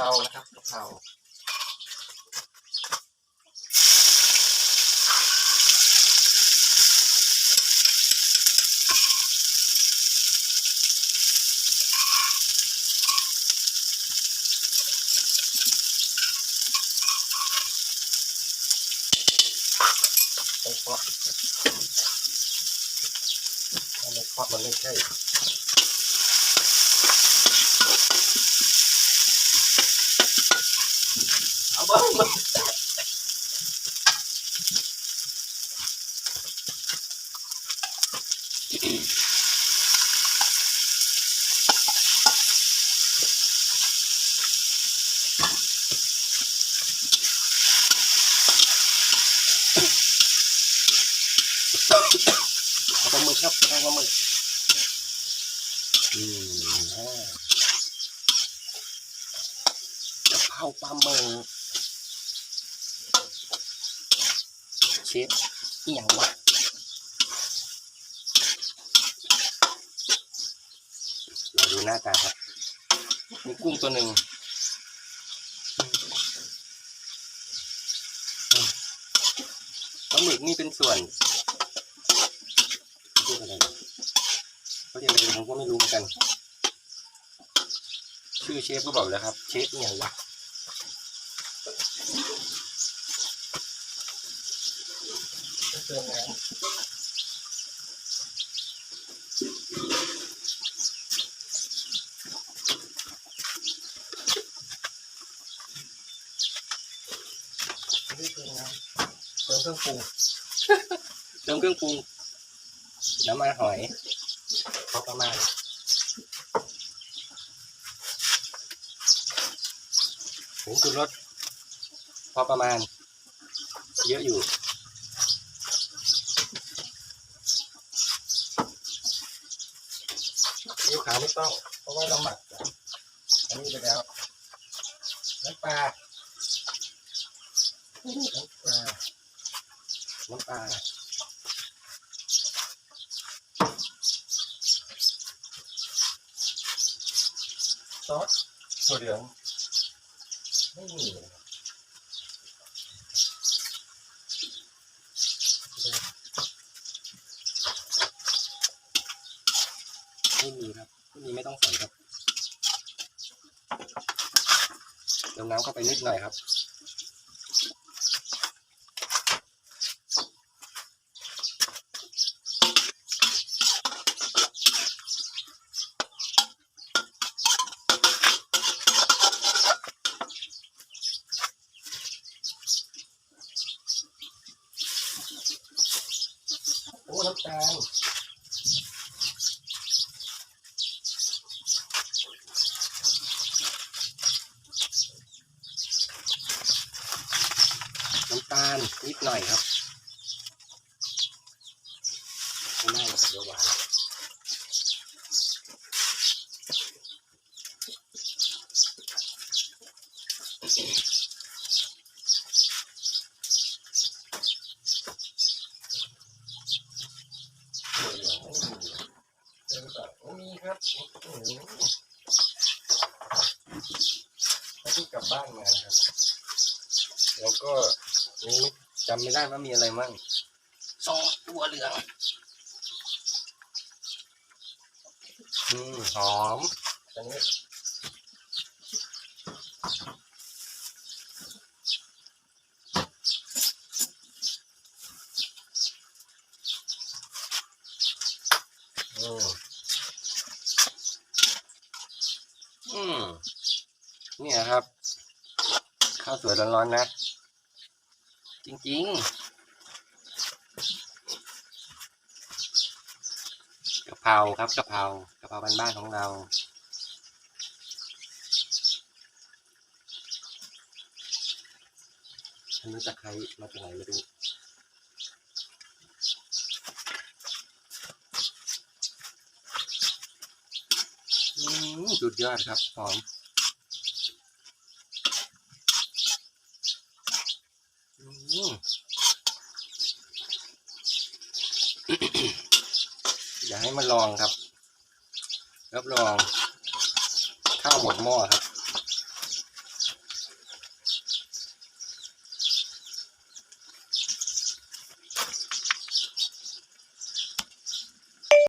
รานะครับกะเพราเคาะอันเคาะมันไม่ใช่ เอาบ้างบ้า เชฟนี่อย่างวะเราดูหน้าตาครับ มีกุ้งตัวหนึ่งปลาหมึกนี่เป็นส่วนเรียกอะไรเขาเรียกอะไรผมก็ไม่รู้เหมือนกัน ชื่อเชฟก็บอกแล้วครับ เชฟเนี่ยวะ เติมน้ำไม่เติมน้ำเติมเครื่องปรุงเติมเครื่องปรุงน้ำมันหอยพอประมาณผงชูรสพอประมาณ เยอะอยู่ ซีอิ๊วขาวไม่ต้อง เพราะว่าเราหมักอันนี้ไปแล้วน้ำปลาน้ำปลาน้ำปลาซอสถั่วเหลืองไม่มีไม่มีครับ ไม่ต้องใส่ครับเติมน้ำเข้าไปนิดหน่อยครับโอ้น้ำตาลน้ำตาล นิดหน่อยครับไม่ได้หรอกเดี๋ยวหวานเดี๋ยวก่อนโอ้มีครับโอ้โหถ้าเพิ่งกลับบ้านมานะครับ แล้วก็นี่ จำไม่ได้ว่ามีอะไรมั่งซอสตัวเหลืองอืมหอมอันนี้อืมอืมเนี่ยครับ ข้าวสวยร้อนๆนะ จริงๆกะเพราครับกะเพรากะเพราบ้านๆของเราอันนี้ตะไคร้มาจากไหนไม่รู้สุดยอดครับหอม อยากให้มาลองครับ รับรอง ข้าวหมดหม้อครับ